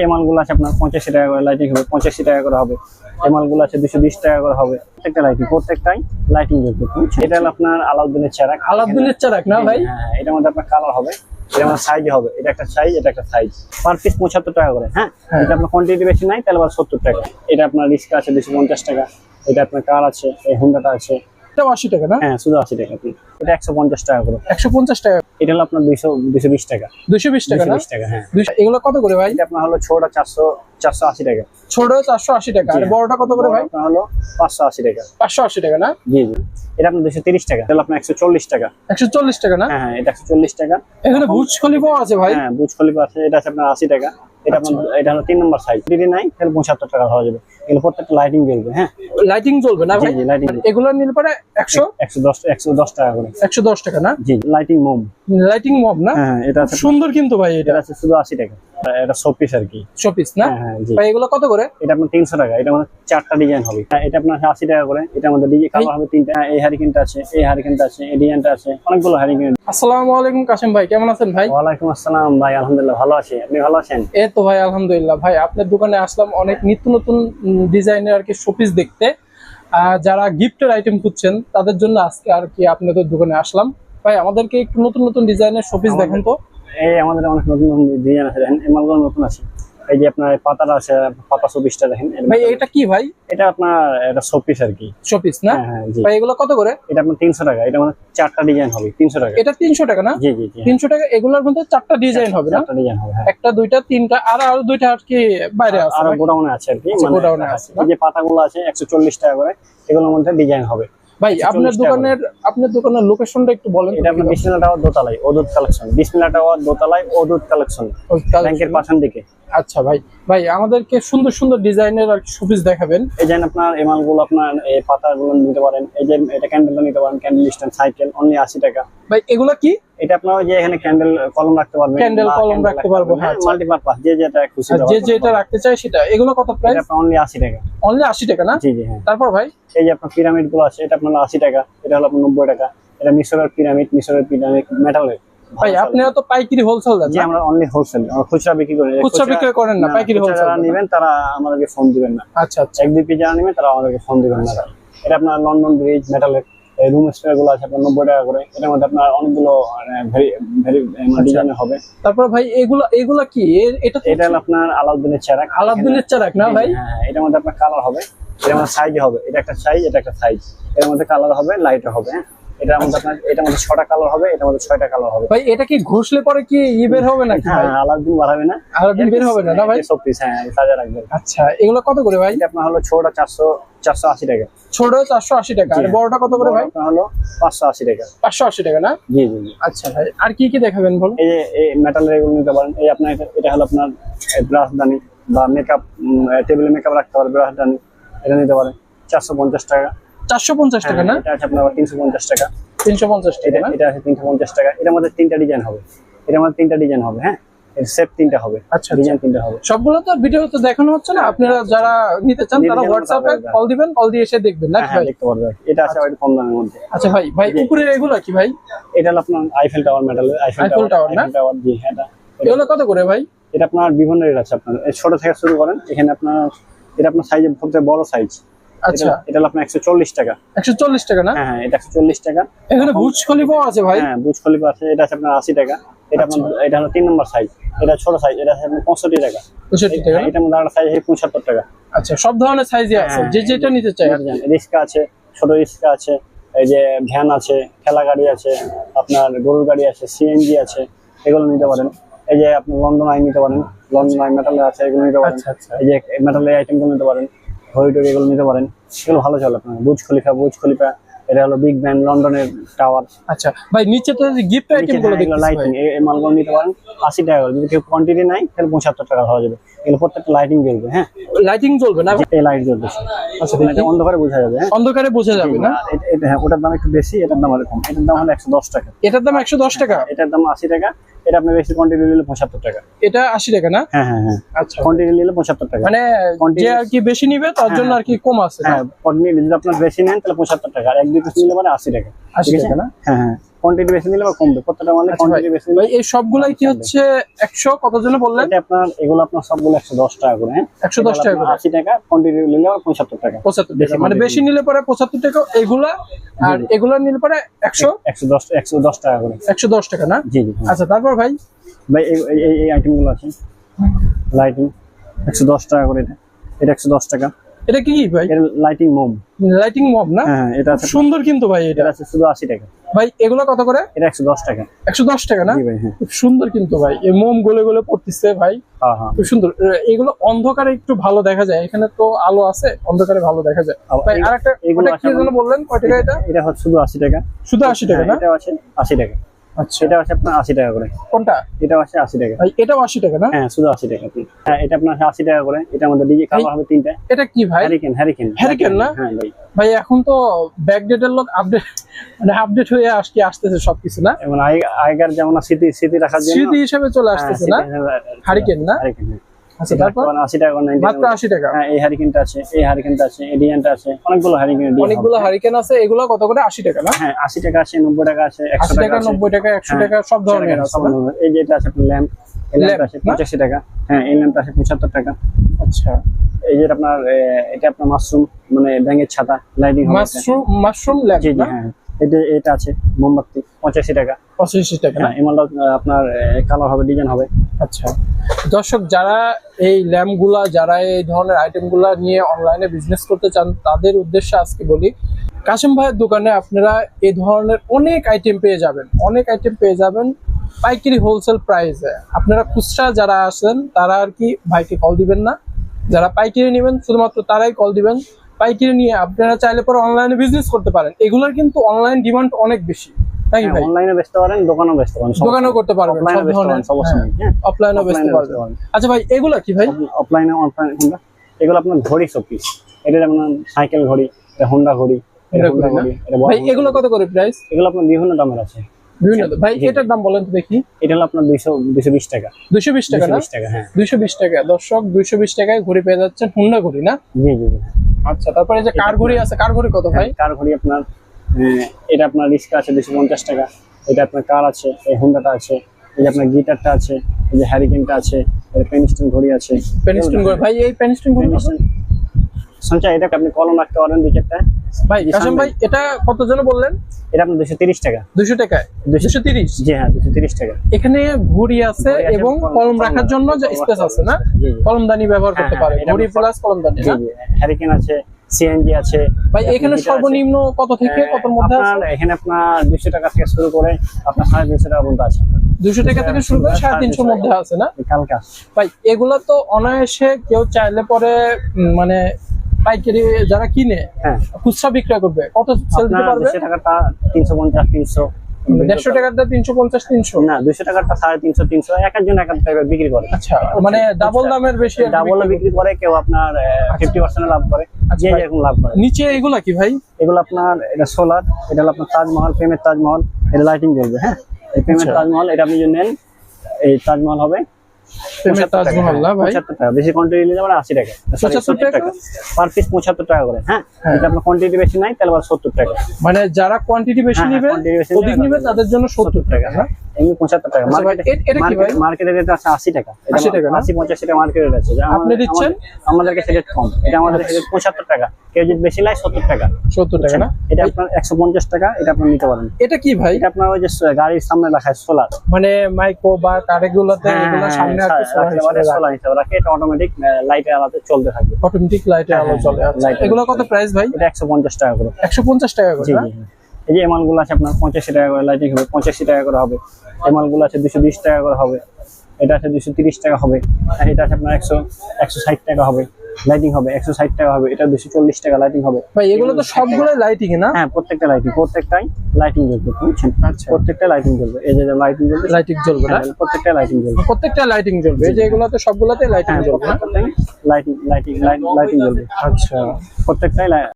এই মালগুলো আছে আপনার পঁচাশি টাকা করে লাইটিং হবে পঁচাশি টাকা করে হবে। এই মালগুলো আছে দুশো বিশ টাকা করে হবে। প্রত্যেকটা লাইটিং প্রত্যেকটাই লাইটিং যোগ্য। এটা হলো আপনার আলাউদ্দিনের চেরা আলাদিনের চারাক না ভাই? হ্যাঁ এটার মধ্যে আপনার কালার হবে এটা আমার সাইজ হবে এটা একটা সাইজ এটা একটা সাইজ পার পিস পঁচাত্তর টাকা করে হ্যাঁ? হ্যাঁ। এটা আপনার কোয়ান্টিটি বেশি নাই তাহলে আবার সত্তর টাকা। এটা আপনার রিস্কা আছে দুশো পঞ্চাশ টাকা। এটা আপনার কার আছে এই হুন্ডাটা আছে এটা আশি টাকা না? হ্যাঁ শুধু আশি টাকা এটা একশো পঞ্চাশ টাকা করে। একশো পঞ্চাশ টাকা। এটা হলো আপনার দুইশো দুশো বিশ টাকা। দুশো বিশ টাকা বিশ টাকা হ্যাঁ। এগুলো কত করে ভাই? আপনার হলো ছোটটা চারশো চারশো আশি টাকা। ছোট চারশো আশি টাকা। আর বড়টা কত করে ভাই? হলো পাঁচশো আশি টাকা। পাঁচশো আশি টাকা না? জি জি। এটা আপনার দুশো তিরিশ টাকা। এটা হলো আপনার একশো চল্লিশ টাকা। একশো চল্লিশ টাকা না? হ্যাঁ হ্যাঁ এটা একশো চল্লিশ টাকা। এখানে ভুজ খলিফাও আছে ভাই। হ্যাঁ বুজ খলিফা আছে এটা আছে আপনার আশি টাকা। এটা আপনার এটা হলো তিন নম্বর সাইজ যদি নাই তাহলে পঁচাত্তর টাকা হওয়া যাবে। এগুলো প্রত্যেকটা লাইটিং জ্বলবে হ্যাঁ? লাইটিং জ্বলবে না ভাই? লাইটিং এগুলো নিলে পরে একশো? একশো দশ একশো দশ টাকা করে। একশো দশ টাকা না? জি লাইটিং মোম। লাইটিং মব না? হ্যাঁ হ্যাঁ, এটা আছে সুন্দর কিন্তু ভাই এটা। আছে শুধু আশি টাকা। এটা শোপিস আর কি। শোপিস না? জি। ভাই এগুলো কত করে? এটা আপনার টাকা। এটা মানে চারটা ডিজাইন হবে। এটা আপনার আশি টাকা করে। এটা আমাদের ডিজাইন কালার হবে তিনটা। এই হারিকেনটা আছে এই হারিকেনটা আছে এই ডিজাইনটা আছে। অনেকগুলো হারিকেন আসসালামু আলাইকুম কাশিম ভাই কেমন আছেন ভাই? আসসালাম ভাই আলহামদুলিল্লাহ ভালো আছি। আপনি ভালো আছেন? এই তো ভাই আলহামদুলিল্লাহ। ভাই আপনার দোকানে আসলাম অনেক নিত্য নতুন ডিজাইনের আর কি শোপিস দেখতে। যারা গিফটের আইটেম খুঁজছেন, তাদের জন্য আজকে আর কি আপনাদের দোকানে আসলাম। ভাই, আমাদেরকে একটু নতুন নতুন ডিজাইনের শোপিস দেখেন তো। এই আমাদের অনেক নতুন নতুন ডিজাইন আছে। নতুন আছে। এই যে আপনার পাতাটা আছে পাতা চব্বিশটা দেখেন ভাই এটা কি ভাই? এটা আপনার এটা শোপিস আর কি। শোপিস না? হ্যাঁ হ্যাঁ ভাই এগুলো কত করে? এটা আপনার তিনশো টাকা এটা মানে চারটা ডিজাইন হবে তিনশো টাকা। এটা তিনশো টাকা না? জি জি জি তিনশো টাকা এগুলোর মধ্যে চারটা ডিজাইন হবে না? চারটা ডিজাইন হবে হ্যাঁ। একটা দুইটা তিনটা আর আরও দুইটা আর কি বাইরে আছে আর গোডাউনে আছে আর কি আচ্ছা, মানে গোডাউনে আছে, এই যে পাতাগুলো আছে একশো চল্লিশ টাকা করে এগুলোর মধ্যে ডিজাইন হবে। ভাই আপনার 140 দোকানের আপনার দোকানের লোকেশনটা একটু বলেন এটা আপনার বিসমিল্লা টাওয়ার দোতলায় ওদুত কালেকশন। বিসমিল্লা টাওয়ার দোতলায় ওদুত কালেকশন। ব্যাংকের পাশান দিকে। আচ্ছা ভাই। ভাই আমাদেরকে সুন্দর সুন্দর ডিজাইনের আর শোপিস দেখাবেন। এই যে আপনার এই মালগুলো আপনার এই পাতাগুলো নিতে পারেন এই যে এটা ক্যান্ডেল নিতে পারেন ক্যান্ডেল স্ট্যান্ড সাইকেল অনলি আশি টাকা। ভাই এগুলো কি? এটা আপনার যে এখানে ক্যান্ডেল কলম রাখতে পারবেন Candle কলম রাখতে পারব, হ্যাঁ, আচ্ছা। মাল্টিপারপাস যে যেটা খুশি যে যেটা রাখতে চাই সেটা। এগুলো কত প্রাইস এটা অনলি আশি টাকা। অনলি আশি টাকা না? জি জি হ্যাঁ। তারপর ভাই? এই যে আপনার পিরামিডগুলো আছে এটা আপনার আশি টাকা এটা হলো আপনার নব্বই টাকা। এটা মিশরের পিরামিড মিশরের পিরামিড মেটালের ভাই আপনারা তো পাইকারি হোলসেল দেন জি আমরা অনলি হোলসেল খুচরা বিক্রি করি। খুচরা বিক্রয় করেন না, পাইকারি wholesale যারা। নেবেন তারা আমাদেরকে ফোন দিবেন না। আচ্ছা আচ্ছা। এক দুই পিস যারা নেবেন তারা আমাদেরকে ফোন দিবেন না। এটা আপনার লন্ডন ব্রিজ মেটালের রুম স্প্রে গুলো আছে আপনার নব্বই টাকা করে এটার মধ্যে আপনার অনেকগুলো ভেরি ভেরি হবে। তারপর ভাই এগুলো এগুলো কি? এটা এটা আপনার আলাউদ্দিনের চেরা আলাদিনের চারাক না ভাই? হ্যাঁ এটার মধ্যে আপনার কালার হবে এটার মধ্যে সাইজ হবে এটা একটা সাইজ এটা একটা সাইজ এর মধ্যে কালার হবে লাইট হবে হ্যাঁ। এটার মধ্যে আপনার এটার মধ্যে ছটা কালার হবে এটার মধ্যে ছয়টা কালার হবে। ভাই এটা কি ঘষলে পরে কি ই বের হবে হ্যাঁ ভাই? আলাউদ্দিন বাড়াবে না। আলাদিন বের হবে না না ভাই? সব পিস হ্যাঁ সাজা রাখবেন আচ্ছা এগুলো কত করে ভাই? আপনার হলো ছোটটা চারশো চারশো আশি টাকা। ছোট চারশো আশি টাকা। আর বড়টা কত করে ভাই? হলো পাঁচশো আশি টাকা। পাঁচশো আশি টাকা না? জি জি জি। আচ্ছা ভাই আর কি কি দেখাবেন বলুন? এই এই মেটালের এগুলো নিতে পারেন। এই আপনার এটা- হলো আপনার ব্রাশ দানি বা মেকআপ টেবিলে মেকআপ রাখতে পারেন ব্রাশ দানি। এটা নিতে পারেন। চারশো পঞ্চাশ টাকা। চারশো পঞ্চাশ টাকা না? এটা আছে আপনার তিনশো পঞ্চাশ টাকা। তিনশো পঞ্চাশ টাকা এটা আছে তিনশো পঞ্চাশ টাকা। এটার মধ্যে তিনটা ডিজাইন হবে। এটার মধ্যে তিনটা ডিজাইন হবে হ্যাঁ? এর সেট তিনটা হবে আচ্ছা, ডিজাইন তিনটা হবে। সবগুলো তো ভিডিওতে দেখানো হচ্ছে না? আপনারা যারা নিতে চান তারা হোয়াটসঅ্যাপে কল দিবেন কল দিয়ে এসে দেখবেন। হ্যাঁ নাকি হ্যাঁ ভাই? দেখতে এটা আছে একটু কম দামের মধ্যে। আচ্ছা ভাই ভাই উপরে এগুলো কি ভাই? এটা হলো আপনার আইফেল টাওয়ার মেটালের আইফেল টাওয়ার না? টাওয়ার জি হ্যাঁ এটা। এগুলো কত করে ভাই? এটা আপনার বিভিন্ন রেট আছে আপনার। ছোট থেকে শুরু করেন এখানে আপনার এটা আপনার সাইজের সবচেয়ে বড় সাইজ আচ্ছা। এটা আপনার টাকা। না? হ্যাঁ হ্যাঁ এটা টাকা। এখানে খলিফাও আছে ভাই। হ্যাঁ বুজ খলিফা আছে এটা আছে আপনার আশি টাকা। এটা আপনার এটা হলো তিন নম্বর সাইজ এটা ছোট সাইজ এটা আছে আপনার পঁয়ষট্টি টাকা। পঁয়ষট্টি টাকা এটা মধ্যে একটা সাইজ আছে পঁচাত্তর টাকা। আচ্ছা সব ধরনের সাইজে আছে। যে যেটা নিতে চাই রিক্সা আছে ছোট রিক্সা আছে এই যে ভ্যান আছে ঠেলা গাড়ি আছে আপনার গরুর গাড়ি আছে সিএনজি আছে এগুলো নিতে পারেন। এই যে আপনি লন্ডন আই নিতে পারেন। লন্ডন আই মেটালের আছে এগুলো নিতে পারেন। আচ্ছা, আচ্ছা। এই যে মেটালের আইটেমগুলো নিতে পারেন। টড়ি এগুলো নিতে পারেন। এগুলো ভালো চলে আপনার। বুজ খলিফা বুজ খলিফা এটা হলো বিগ ব্যান লন্ডনের টাওয়ার আচ্ছা ভাই নিচে তো গিফট আইটেমগুলো দেখতেছি লাইটিং এই মালগুলো নিতে পারেন। আশি টাকা করে। যদি কেউ কোয়ান্টিটি নাই তাহলে পঁচাত্তর টাকা হওয়া যাবে। এগুলো প্রত্যেকটা লাইটিং জ্বলবে হ্যাঁ? লাইটিং জ্বলবে না? এই লাইট জ্বলবে। আচ্ছা এটা অন্ধকারে বোঝা যাবে হ্যাঁ? অন্ধকারে বোঝা যাবে না? এটা- এটা- হ্যাঁ, ওটার দাম একটু বেশি এটার দাম আরও কম। এটার দাম হলো একশো দশ টাকা। এটার দাম একশো দশ টাকা? এটার দাম আশি টাকা। এটা আপনি বেশি কোয়ান্টিটি নিলে পঁচাত্তর টাকা। এটা আশি টাকা না? হ্যাঁ হ্যাঁ হ্যাঁ। আচ্ছা। কোয়ান্টিটি নিলে পঁচাত্তর টাকা। মানে যে আর কি বেশি নিবে তার জন্য আর কি কম আছে হ্যাঁ কোয়ান্টিটি যদি আপনার বেশি নেন তাহলে পঁচাত্তর টাকা। আর এক দুই পিস নিলে মানে আশি টাকা। আশি ঠিক আছে? টাকা না? হ্যাঁ হ্যাঁ। কোয়ান্টিটি বেশি নিলে বা কমবে। প্রত্যেকটা মালে আচ্ছা কোয়ান্টিটি বেশি নিলে ভাই এই সবগুলাই কি হচ্ছে একশো? কত জন বললেন? এটা আপনার এগুলো আপনার সবগুলো একশো দশ টাকা করে হ্যাঁ? 110 টাকা করে। আশি টাকা কোয়ান্টিটি নিলে আবার পঁচাত্তর টাকা। পঁচাত্তর বেশি টাকা মানে বেশি নিলে পরে পঁচাত্তর টাকা এগুলা আর এগুলো নিলে পরে একশো? একশো দশ একশো দশ টাকা করে। একশো দশ টাকা না? জি জি হ্যাঁ। আচ্ছা তারপর ভাই? ভাই এই আইটেমগুলো আছে। লাইটিং একশো দশ টাকা করে এটা। এটা একশো দশ টাকা। এটা কি ভাই? লাইটিং মোম। লাইটিং মব না? হ্যাঁ এটা আছে সুন্দর কিন্তু ভাই এটা। এটা আছে শুধু আশি টাকা। ভাই এগুলো কত করে? এটা একশো দশ টাকা। একশো দশ টাকা না? জি ভাই হ্যাঁ। খুব সুন্দর কিন্তু ভাই। এই মোম গলে গলে পড়তেছে ভাই। হ্যাঁ হ্যাঁ। খুব সুন্দর। এগুলো অন্ধকারে একটু ভালো দেখা যায়। এখানে তো আলো আছে অন্ধকারে ভালো দেখা যায়। ভাই আরেকটা এগুলো কি যেন বললেন? কয় টাকা এটা? এটা হচ্ছে শুধু আশি টাকা। শুধু আশি টাকা হ্যাঁ, না? এটাও আছে আশি টাকা। আচ্ছা। এটা আছে আপনার আশি টাকা করে। কোনটা? এটা আছে আশি টাকা। ভাই এটাও আশি টাকা না? হ্যাঁ শুধু আশি টাকা হ্যাঁ এটা আপনার আশি টাকা করে। এটা আমাদের ডিজে কালার হবে তিনটা। এটা কি ভাই? হ্যারিকেন হ্যারিকেন Hurricane না? হ্যাঁ ভাই। ভাই এখন তো ব্যাকডেটের লোক আপডেট মানে আপডেট হয়ে আজকে আসতেছে সবকিছু না? এবং আগেকার যেমন স্মৃতি স্মৃতি রাখার জন্য স্মৃতি হিসেবে চলে আসতেছে না? হারিকেন না? হ্যারিকেন আচ্ছা তারপর? আশি টাকা 90 মাত্র আশি টাকা। হ্যাঁ এই হ্যারিকেনটা আছে এই হ্যারিকেনটা আছে এই ডিজাইনটা আছে অনেকগুলো হ্যারিকেন অনেকগুলো হারিকেন আছে এগুলো কত করে? আশি টাকা না? হ্যাঁ আশি টাকা আছে নব্বই টাকা আছে একশো আশি টাকা টাকা আছে। নব্বই টাকা একশো হ্যাঁ, টাকা সব ধরনের। আছে। এই আছে ল্যাম্প আছে টাকা। হ্যাঁ এই ল্যাম্পটা আছে পঁচাত্তর টাকা। আচ্ছা। এই যে আপনার এটা আপনার মাশরুম মানে ব্যাঙের ছাতা লাইটিং হবে মাশরুম মাশরুম ল্যাম্প জি জি হ্যাঁ। এটা এটা আছে মোমবাতি পঁচাশি টাকা। পঁচাশি টাকা। না হ্যাঁ আপনার কালার হবে ডিজাইন হবে। আচ্ছা। দর্শক, যারা এই ল্যাম্পগুলা যারা এই ধরনের আইটেমগুলা নিয়ে অনলাইনে বিজনেস করতে চান, তাদের উদ্দেশ্যে আজকে বলি, কাশিম ভাইয়ের দোকানে আপনারা এই ধরনের অনেক আইটেম পেয়ে যাবেন। অনেক আইটেম পেয়ে যাবেন পাইকারি হোলসেল প্রাইসে আপনারা খুচরা যারা আছেন, তারা আর কি ভাইকে কল দিবেন না। যারা পাইকারি নেবেন, শুধুমাত্র তারাই কল দিবেন। পাইকারি নিয়ে আপনারা চাইলে পরে অনলাইনে বিজনেস করতে পারেন। এগুলোর কিন্তু অনলাইন ডিমান্ড অনেক বেশি। নাকি ভাই? অনলাইনে বেচতে পারেন দোকানেও বেচতে পারেন দোকানেও করতে পারবেন অফলাইনে বেচতে পারেন ধরনের সব হ্যাঁ। অফলাইনেও বেচতে পারবেন। আচ্ছা ভাই এগুলা কি ভাই? অফলাইনে অনলাইনে হোন্ডা এগুলো আপনার ঘড়ি শোপিস এটা যেমন সাইকেল ঘড়ি এটা হোন্ডা ঘড়ি এটা হোন্ডা হোন্ডা ঘড়ি ঘড়ি এটা বড় ভাই এগুলো কত করে প্রাইস এগুলো আপনার বিভিন্ন দামের আছে। ভাই এটার দাম বলেন তো দেখি। এটা হলো আপনার দুইশো দুইশো বিশ টাকা। দুইশো বিশ টাকা না? হ্যাঁ। দুইশো বিশ টাকা। দর্শক দুইশো বিশ টাকায় ঘড়ি পেয়ে যাচ্ছেন হুন্ডা ঘড়ি না? জি জি জি। আচ্ছা তারপরে যে কার ঘড়ি আছে কার ঘড়ি কত ভাই? কার ঘড়ি আপনার এটা আপনার রিস্কা আছে দুশো পঞ্চাশ টাকা। এটা আপনার কার আছে এই হোন্ডাটা আছে এই যে আপনার গিটারটা আছে এই যে হ্যারিকেনটা আছে পেনিস্টন ঘড়ি আছে। পেনিস্টন ঘড়ি। ভাই এই পেনিস্টন ঘড়ি সঞ্চয় এটা আপনি কলম রাখতে পারেন দু চারটা। ভাই ভাই এটা কত জন বললেন? এটা আপনার দুশো তিরিশ টাকা। দুইশো টাকায়? দুশো দুশো তিরিশ? জি হ্যাঁ দুশো তিরিশ টাকা। এখানে ঘড়ি আছে এবং কলম- রাখার জন্য যে স্পেস আছে না। কলমদানি ব্যবহার করতে হ্যাঁ, পারে। ঘড়ি প্লাস কলমদানি হ্যারিকেন আছে সিএনজি আছে ভাই এখানে সর্বনিম্ন কত থেকে হ্যাঁ, কতর মধ্যে আছে? এখানে আপনার দুশো টাকা থেকে শুরু করে আপনার সাড়ে তিনশো টাকা পর্যন্ত আছে। দুশো টাকা থেকে শুরু করে সাড়ে তিনশোর মধ্যে আছে না? কালকে ভাই এগুলা তো অনায়াসে কেউ চাইলে পরে মানে পাইকারি যারা কিনে হ্যাঁ। খুচরা বিক্রয় করবে কত সেল দিতে পারবে? দুশো টাকাটা তিনশো পঞ্চাশ তিনশো। দেড়শো টাকাটা তিনশো পঞ্চাশ তিনশো? না দুশো টাকাটা সাড়ে তিনশো তিনশো। এক একজন এক টাকা বিক্রি করে। আচ্ছা মানে ডাবল দামের বেশি ডাবল বিক্রি করে কেউ আপনার ফিফটি পার্সেন্ট লাভ করে। আচ্ছা যে। যেরকম লাভ করে। নিচে এগুলা কি ভাই? এগুলো আপনার এটা সোলার এটা হলো আপনার তাজমহল ফেমের তাজমহল এটা লাইটিং জ্বলবে হ্যাঁ? এই আচ্ছা। তাজমহল এটা আপনি যদি নেন এই তাজমহল হবে প্রেমের 75 টাকা, তাজমহল না হ্যাঁ, ভাই। 75 টাকা। বেশি কোয়ান্টিটি নিলে আশি টাকা। 75 টাকা? পার পিস পঁচাত্তর টাকা করে হ্যাঁ? হ্যাঁ। যদি আপনার কোয়ান্টিটি বেশি নাই তাহলে আবার টাকা। মানে যারা কোয়ান্টিটি বেশি হ্যাঁ, নিবে অধিক নিবে, নিবে তাদের জন্য সত্তর টাকা না এমনি পঁচাত্তর টাকা। আচ্ছা ভাই, এটা কি ভাই? মার্কেটের রেট আছে আশি টাকা। 80 টাকা মার্কেট রেট আছে। আপনি দিচ্ছেন? আমাদের- কাছে রেট কম। এটা আমাদের কাছে পঁচাত্তর টাকা। কেউ যদি বেশি নেয় সত্তর টাকা। সত্তর টাকা না? এটা আপনার একশো পঞ্চাশ টাকা এটা আপনি নিতে পারেন। এটা কি ভাই? এটা আপনার ওই যে গাড়ির সামনে রাখা সোলার। মানে মাইক্রো বা কারেগুলোতে সামনে সোলার হিসাবে রাখে। এটা অটোমেটিক লাইটের আলাদা চলতে থাকবে। অটোমেটিক লাইটে আলো হ্যাঁ, চলে আচ্ছা। এগুলো কত প্রাইস ভাই? এটা একশো পঞ্চাশ টাকা করে। একশো পঞ্চাশ টাকা করে। এই যে এমালগুলো আছে আপনার পঁচাশি টাকা করে লাইটিং হবে পঁচাশি টাকা করে হবে। এমালগুলো আছে দুশো বিশ টাকা করে হবে। এটা আছে দুশো তিরিশ টাকা হবে। আর এটা আছে আপনার একশো একশো ষাট টাকা হবে। লাইটিং হবে একশো ষাট টাকা হবে এটা দুশো চল্লিশ টাকা লাইটিং হবে। ভাই এগুলো তো সবগুলো লাইটিং না? হ্যাঁ প্রত্যেকটা লাইটিং প্রত্যেকটাই লাইটিং জ্বলবে বুঝছেন? আচ্ছা। প্রত্যেকটা লাইটিং জ্বলবে এই যে লাইটিং জ্বলবে লাইটিং জ্বলবে না? হ্যাঁ, প্রত্যেকটা লাইটিং জ্বলবে। প্রত্যেকটা লাইটিং জ্বলবে এই যে এগুলোতে সবগুলোতে লাইটিং হ্যাঁ জ্বলবে লাইটিং লাইটিং লাইটিং জ্বলবে। আচ্ছা। প্রত্যেকটাই